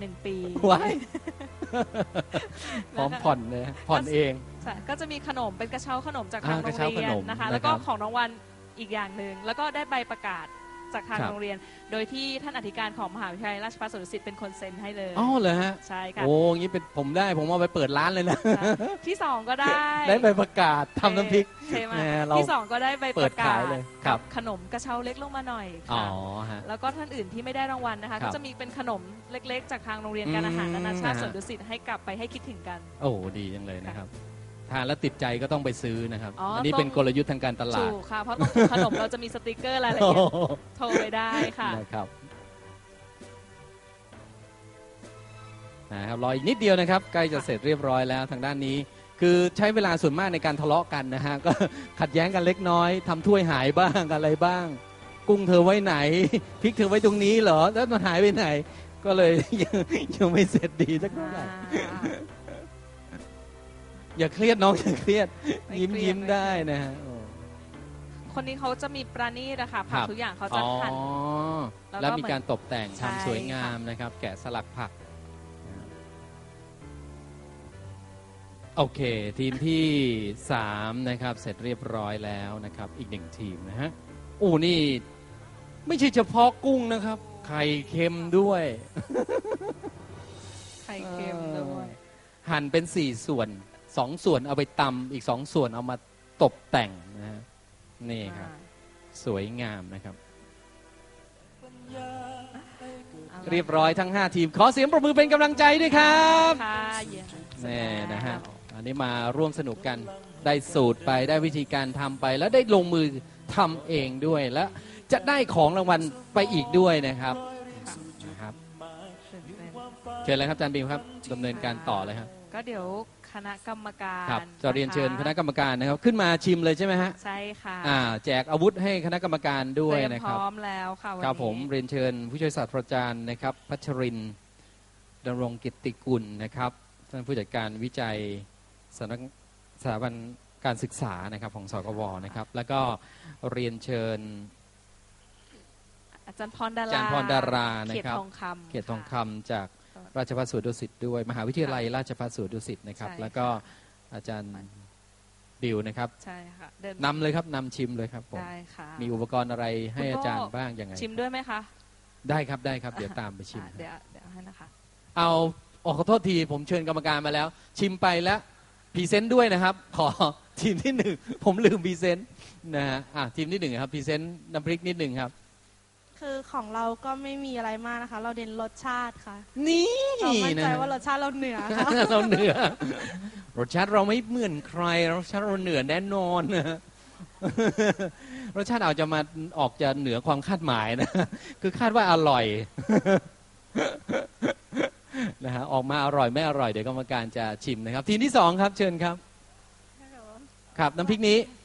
หนึ่งปีว้ายพร้อมผ่อนเลยผ่อนเองใช่ก็จะมีขนมเป็นกระเช้าขนมจากทางอ่าโรกระงเช้าเรียขนนมนะคะนะครับแล้วก็ของรางวัลอีกอย่างหนึ่งแล้วก็ได้ใบประกาศ จากทางครับ โรงเรียน โดยที่ท่านอธิการของมหาวิทยาลัยราชภัฏสวนดุสิตเป็นคนเซ็นให้เลยอ๋อเหรอฮะ ใช่ค่ะโอ้อยางนี้เป็นผมได้ผมเอาไปเปิดร้านเลยนะที่สองก็ได้ได้ใบประกาศทำน้ำพริกเท่มากแหมเรา ที่สองก็ได้ใบเปิปดระกาขาศยเลยครับ ขนมกระเช้าเล็กลงมาหน่อยอ๋อค่ะ ฮะ แล้วก็ท่านอื่นที่ไม่ได้รางวัลนะคะ ครับก็จะมีเป็นขนมเล็กๆ จากทางโรงเรียนการอาหารอืมนานาชาติฮะสวนดุสิตให้กลับไปให้คิดถึงกัน โอ้ดีจังเลยนะครับ ทานแล้วติดใจก็ต้องไปซื้อนะครับ อ๋ออัอันนี้ต้องเป็นกลยุทธ์ทางการตลาถูด กค่ะ เพราะตรงถุงขนมเราจะมีสติกเกอร์รายละเอียดโทรไปได้ค่ะ นะครับนะครับรออีกนิดเดียวนะครับ ใกล้จะเสร็จเรียบร้อยแล้วทางด้านนี้ คือใช้เวลาส่วนมากในการทะเลาะกันนะฮะ ก็ ขัดแย้งกันเล็กน้อยทำถ้วยหายบ้างอะไรบ้าง กุ้งเธอไว้ไหนพริกเธอไว้ตรงนี้เหรอแล้วมันหายไปไหน ก็เลย ยังยังไม่เสร็จดีสักเท่าไหร่ อ ย่าเครียดน้องอย่าเครียด ไม่ยิ้มเครียดยิ้มไม่ได้นะฮะโอ้ คนนี้เขาจะมีปราณีตอะค่ะผัคกรับ ทุกอย่างเขาจะอ๋อหั่น แล้วก็แล้วมีการตกแต่งใช่ ทำสวยงามค่ะนะครับ แกะสลักผักโอเค ทีมที่สามนะครับ เสร็จเรียบร้อยแล้วนะครับ อีกหนึ่งทีมนะฮะโอ้นี่ ไม่ใช่เฉพาะกุ้งนะครับ ไข่เค็มด้วย ไข่เค็มด้วย หั่นเป็นสี่ส่วน สองส่วนเอาไปตำอีกสองส่วนเอามาตกแต่งนะฮะนี่ครับ สวยงามนะครับ เรียบร้อยทั้ง 5 ทีม ขอเสียงประมือเป็นกำลังใจด้วยครับค่ะเยี่ยมแน่นะฮะอันนี้มาร่วมสนุกกันได้สูตรไปได้วิธีการทำไป แล้วได้ลงมือทำเองด้วยแล้วจะได้ของรางวัลไปอีกด้วยนะครับนะครับตื่นเต้นเชิญเลยครับอาจารย์บีมครับดำเนินการต่อเลยครับก็เดี๋ยว คณะกรรมการครับจะเรียนเชิญะะคณะกรรมการนะครับ ขึ้นมาชิมเลยใช่ไหมฮะใช่ค่ะอ่าแจกอาวุธให้คณะกรรมการด้วยเตรียมนะพครับร้อมแล้วค่ะวันครับนี้ผมเรียนเชิญผู้ช่วยศาสตราจารย์นะครับ พัชรินทร์ดำรงกิตติกุลนะครับท่านผู้จัดการวิจัยสำนักสถาบันการศึกษานะครับของสกวนะครับ แล้วก็เรียนเชิญอาจารย์พรดาราอาจารย์พรดารานะเขียรครับทองคำเกียรติทองค่ะคำจาก ราชภัฏสวนดุสิตด้วย มหาวิทยาลัยราชภัฏสวนดุสิตนะครับ ใช่แล้วก็อาจารย์บิวนะครับใช่ค่ะเดินนำเลยครับนำชิมเลยครับผมได้ค่ะมีอุปกรณ์อะไรให้คุณพ่อออาจารย์บ้างยังไงชิมด้วยไหมคะได้ครับได้ครับเดี๋ยวตามไปชิม อะเดี๋ยวเดี๋ยวให้นะคะ เอาออขอโทษที ผมเชิญกรรมการมาแล้ว ชิมไปแล้วพรีเซนต์ด้วยนะครับ ขอทีมที่หนึ่งผมลืมพรีเซนต์นะฮะอะทีมที่หนึ่งครับพรีเซนต์น้ำพริกนิดหนึ่งครับ คือของเราก็ไม่มีอะไรมากนะคะ เราเน้นรสชาติค่ะ นี่เรามั่นนะใจว่ารสชาติเราเหนือค่ะ เราเหนือ รสชาติเราไม่เหมือนใคร รสชาติเราเหนือแน่นอนนะรสชาติอาจจะมาออกจะเหนือความคาดหมายนะ คือคาดว่าอร่อยนะฮะออกมาอร่อยไม่อร่อยเดี๋ยวกรรมการจะชิมนะครับ ทีมที่สองครับ เชิญครับ ครับน้ำพริกนี้น้ำพริกนี่ก็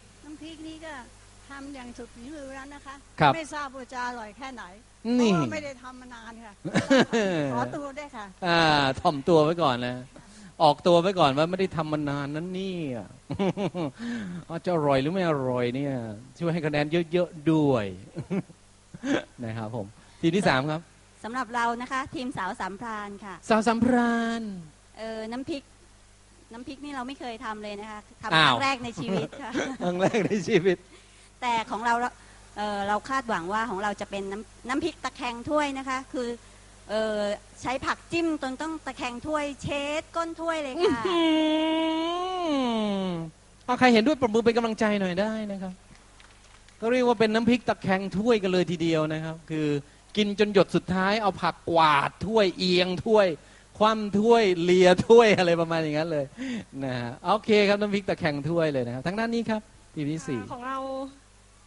ทำอย่างสุดฝีมือแล้วนะคะ ครับ ไม่ทราบว่าจะอร่อยแค่ไหนเพนี่ราะว่าไม่ได้ทำมานานค่ะ ขอตัวได้วยค่ะ อ่าถ่อมตัวไว้ก่อนนะ ออกตัวไว้ก่อนว่าไม่ได้ทำมานานนั้นนี่อาจะอร่อยหรือไม่อร่อยเนี่ย ช่วยให้คะแนนเยอะๆด้วยนะครับผม ทีมที่สามครับสำหรับเรานะคะ ทีมสาวสามพรานค่ะ สาวสัมพรานเออน้ำพริกน้ำพริกนี่เราไม่เคยทำเลยนะคะทำคอ้าวรั้งแรกในชีวิตค่ะ ครั้งแรกในชีวิต แต่ของเราเออเราคาดหวังว่าของเราจะเป็นน้ำน้ำพริกตะแคงถ้วยนะคะ คือเออใช้ผักจิ้มจนต้องตะแคงถ้วยเช็ดก้นถ้วยเลยค่ะอืมเอาใครเห็นด้วยปรบมือเป็นกำลังใจหน่อยได้นะครับ ก็เรียกว่าเป็นน้ำพริกตะแคงถ้วยกันเลยทีเดียวนะครับ คือกินจนหยดสุดท้ายเอาผักกวาดถ้วยเอียงถ้วย คว่ำถ้วยเลียถ้วยอะไรประมาณอย่างนั้นเลยนะฮะโอเคครับน้ำพริกตะแคงถ้วยเลยนะครับทั้งด้านนี้ครับทีมที่สี่ของเรา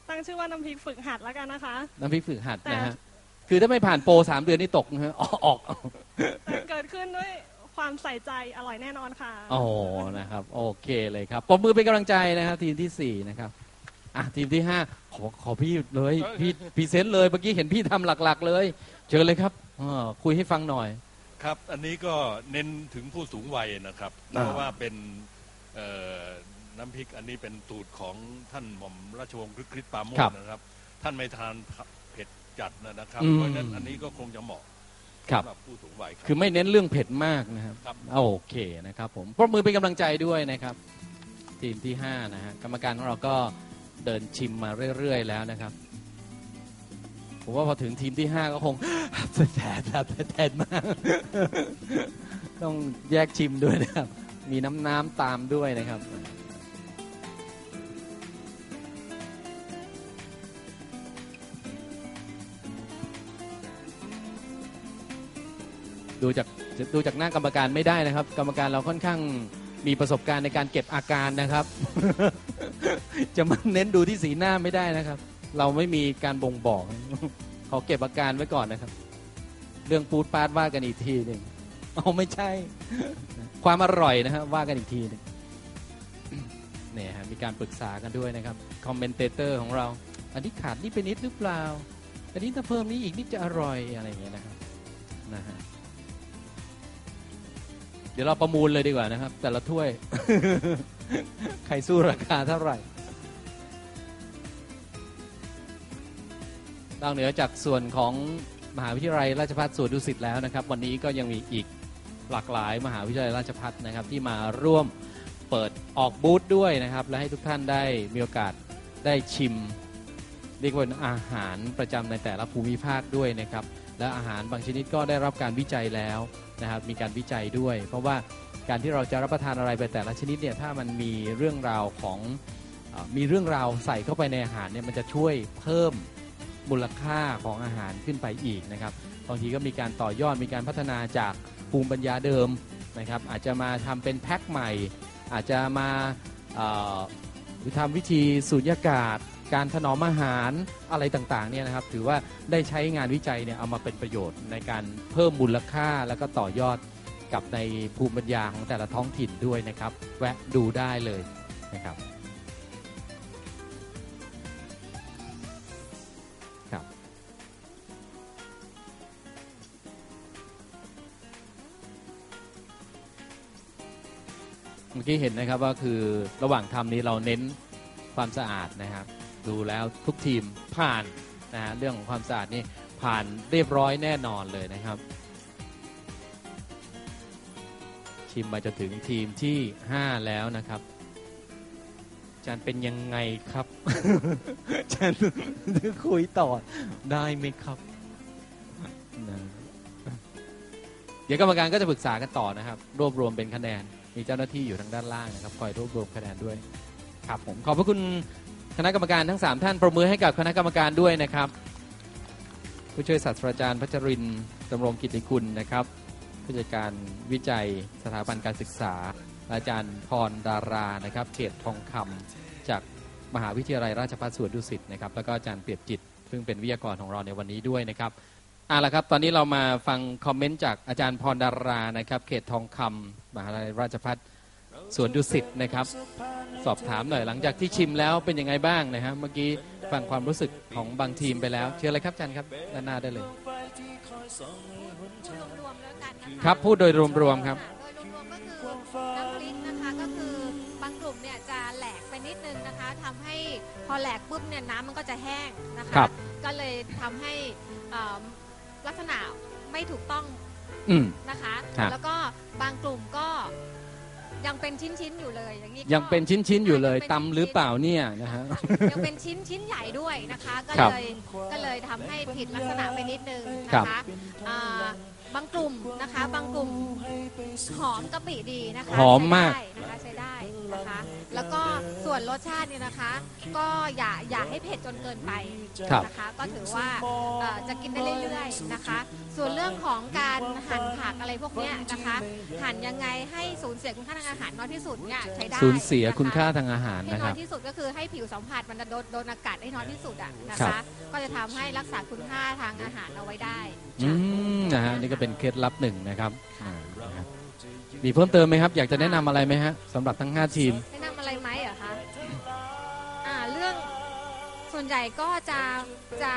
ตั้งชื่อว่าน้ำพริกฝึกหัดแล้วกันนะคะ น้ำพริกฝึกหัดนะฮะแต่คือถ้าไม่ผ่านโปรสามเดือนนี่ตกนะฮะ ออกออกแต่เกิดขึ้นด้วยความใส่ใจอร่อยแน่นอนค่ะ โอ้นะครับ โอเคเลยครับปรบมือเป็นกำลังใจนะครับ ทีมที่สี่นะครับอะทีมที่ห้าขอขอพี่เลยพี่พรีเซนต์เลยเมื่อกี้เห็นพี่ทำหลัก ๆ เลยเชิญเลยครับอ่าคุยให้ฟังหน่อยครับ อันนี้ก็เน้นถึงผู้สูงวัยนะครับอ่าเพราะว่าเป็นเอ่อ น้ำพริกอันนี้เป็นสูตรของท่านหม่อมราชวงศ์คริสต์ปราโมชนะครับ ท่านไม่ทานเผ็ดจัดนะครับเพราะฉะนั้นอันนี้ก็คงจะเหมาะครับ สำหรับผู้สูงวัยรับ คือไม่เน้นเรื่องเผ็ดมากนะครับครับโอเคนะครับผมปรบมือเป็นกำลังใจด้วยนะครับ ทีมที่ 5 นะฮะกรรมการของเราก็เดินชิมมาเรื่อย ๆ แล้วนะครับ ผมว่าพอถึงทีมที่ 5 ก็คงแทนแบบแทนมาก ต้องแยกชิมด้วยนะครับ มีน้ำน้ำๆตามด้วยนะครับ ดูจากดูจากหน้ากรรมการไม่ได้นะครับ กรรมการเราค่อนข้างมีประสบการณ์ในการเก็บอาการนะครับ จะมาเน้นดูที่สีหน้าไม่ได้นะครับ เราไม่มีการบ่งบอกขอเก็บอาการไว้ก่อนนะครับ เรื่องปูดปาดว่ากันอีกทีหนึ่งเอาไม่ใช่ ความอร่อยนะครับว่ากันอีกทีหนึ่งเนี่ยฮะมีการปรึกษากันด้วยนะครับคอมเมนเตเตอร์ของเรา อันนี้ขาดนี่ไปนิดหรือเปล่า อันนี้ถ้าเพิ่มนี้อีกนิดจะอร่อยอะไรอย่างเงี้ยนะครับนะฮะ ดี๋ยวเราประมูลเลยดีกว่านะครับ แต่ละถ้วย ใครสู้ราคาเท่าไหร่นอกเหนือจากส่วนของมหาวิทยาลัยราชภัฏสวนดุสิตแล้วนะครับ วันนี้ก็ยังมีอีกหลากหลายมหาวิทยาลัยราชภัฏนะครับ ที่มาร่วมเปิดออกบูธด้วยนะครับ และให้ทุกท่านได้มีโอกาสได้ชิมเรียกว่าอาหารประจำในแต่ละภูมิภาคด้วยนะครับ และอาหารบางชนิดก็ได้รับการวิจัยแล้วนะครับมีการวิจัยด้วย เพราะว่าการที่เราจะรับประทานอะไรไปแต่ละชนิดเนี่ยถ้ามันมีเรื่องราวของอมีเรื่องราวใส่เข้าไปในอาหารเนี่ยมันจะช่วยเพิ่มมูลค่าของอาหารขึ้นไปอีกนะครับบางทีก็มีการต่อยอดมีการพัฒนาจากภูมิปัญญาเดิมนะครับอาจจะมาทำเป็นแพ็คใหม่ อาจจะมาหรือทำวิธีสูญญากาศ การถนอมอาหารอะไรต่างๆเนี่ยนะครับ ถือว่าได้ใช้งานวิจัยเนี่ยเอามาเป็นประโยชน์ในการเพิ่มมูลค่าแล้วก็ต่อยอดกับในภูมิปัญญาของแต่ละท้องถิ่นด้วยนะครับ แวะดูได้เลยนะครับครับ เมื่อกี้เห็นนะครับว่าคือระหว่างทำนี้เราเน้นความสะอาดนะครับ ดูแล้วทุกทีมผ่านนะฮะเรื่องของความสะอาดนี่ผ่านเรียบร้อยแน่นอนเลยนะครับ ชิมมาจนถึงทีมที่ 5 แล้วนะครับอาจารย์เป็นยังไงครับอาจารย์คุยต่อได้ไหมครับนะเดี๋ยวกรรมการก็จะปรึกษากันต่อนะครับ รวบรวมเป็นคะแนน มีเจ้าหน้าที่อยู่ทางด้านล่างนะครับ คอยรวบรวมคะแนนด้วย ครับผมขอบพระคุณ คณะกรรมการทั้ง 3 ท่านประมือให้กับคณะกรรมการด้วยนะครับ ผู้ช่วยศาสตราจารย์พัชรินดำรงกิติคุณนะครับผู้จัดการวิจัยสถาบันการศึกษา อาจารย์พรดารานะครับ เขตทองคำจากมหาวิทยาลัยราชภัฏสวนดุสิตนะครับแล้วก็อาจารย์เปียบจิต ซึ่งเป็นวิทยากรของเราในวันนี้ด้วยนะครับเอาละครับ ตอนนี้เรามาฟังคอมเมนต์จากอาจารย์พรดารานะครับ เขตทองคำมหาวิทยาลัยราชภัฏ สวนดุสิตนะครับ สอบถามหน่อยหลังจากที่ชิมแล้วเป็นยังไงบ้างนะฮะเมื่อกี้ฟังความรู้สึกของบางทีมไปแล้ว เชิญเลยครับอาจารย์ครับด้านหน้าได้เลยรวมๆแล้วกันนะคะครับพูดโดยรวมๆครับโดยรวมๆก็คือน้ำพริกนะคะก็คือบางกลุ่มเนี่ยจะแหลกไปนิดนึงนะคะทำให้พอแหลกปุ๊บเนี่ยน้ำมันก็จะแห้งนะคะครับ ก็เลยทำให้เอ่อลักษณะไม่ถูกต้อง อืม นะคะ ครับแล้วก็บางกลุ่มก็ ยังเป็นชิ้นๆอยู่เลยอย่างนี้ก็ยังเป็นชิ้นๆอยู่เลยยังเป็นตำหรือเปล่าเนี่ยนะฮะ ยังเป็นชิ้นชิ้นใหญ่ด้วยนะคะ ก็ครับเลยก็เลยทำให้ผิดลักษณะไปนิดนึงครันะบ คะอ่าบางกลุ่มนะคะ บางกลุ่มหอมกะปิดีนะคะหอมมาก ใช้ได้นะคะใช้ได้ นะคะ แล้วก็ส่วนรสชาติเนี่ยนะคะ ก็อย่าอย่าให้เผ็ดจนเกินไปครับนะคะ ก็ถือว่าเอ่อจะกินได้เรื่อยๆนะคะ ส่วนเรื่องของการหั่นผักอะไรพวกเนี้ยนะคะ หั่นยังไงให้สูญเสียคุณค่าทางอาหารน้อยที่สุดเนี่ยใช้ได้สูญเสียนะะ คุณค่าทางอาหารที่นะคน้อรัยบที่สุดก็คือให้ผิวสัมผัสมันโดนโดนอากาศให้น้อยที่สุดอะนะครัคะ บ ก็จะทำให้รักษาคุณค่าทางอาหารเอาไว้ได้อืมนะฮะนี่ก็เป็นเคล็ดลับหนึ่งนะครับอ่านะครับ มีเพิ่มเติมไหมครับ อยากจะแนะนำอะไรไหมฮะสำหรับทั้ง 5 ทีม แนะนำอะไรไหมเหรอคะ อ่าเรื่องส่วนใหญ่ก็จะจะ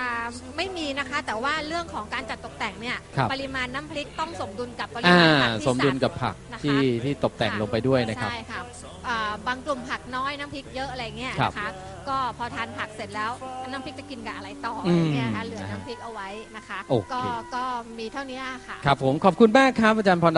ไม่มีนะคะ แต่ว่าเรื่องของการจัดตกแต่งเนี่ย ครับ ปริมาณน้ำพริกต้องสมดุลกับปริอ่า มาณผักที่สมดุลสับกับผักนะคะที่ที่ตกแต่งลงไปด้วยนะครับ ใช่ค่ะอ่าบางกลุ่มผักน้อยน้ำพริกเยอะอะไรเงี้ยครับนะคะ ก็พอทานผักเสร็จแล้วน้ำพริกจะกินกับอะไรต่ออือะไรมเงี้ยนะคะเหลือน้ำพริกเอาไว้นะคะ โอเค ก็ก็มีเท่านี้ค่ะ ครับผมขอบคุณมากครับอาจารย์พร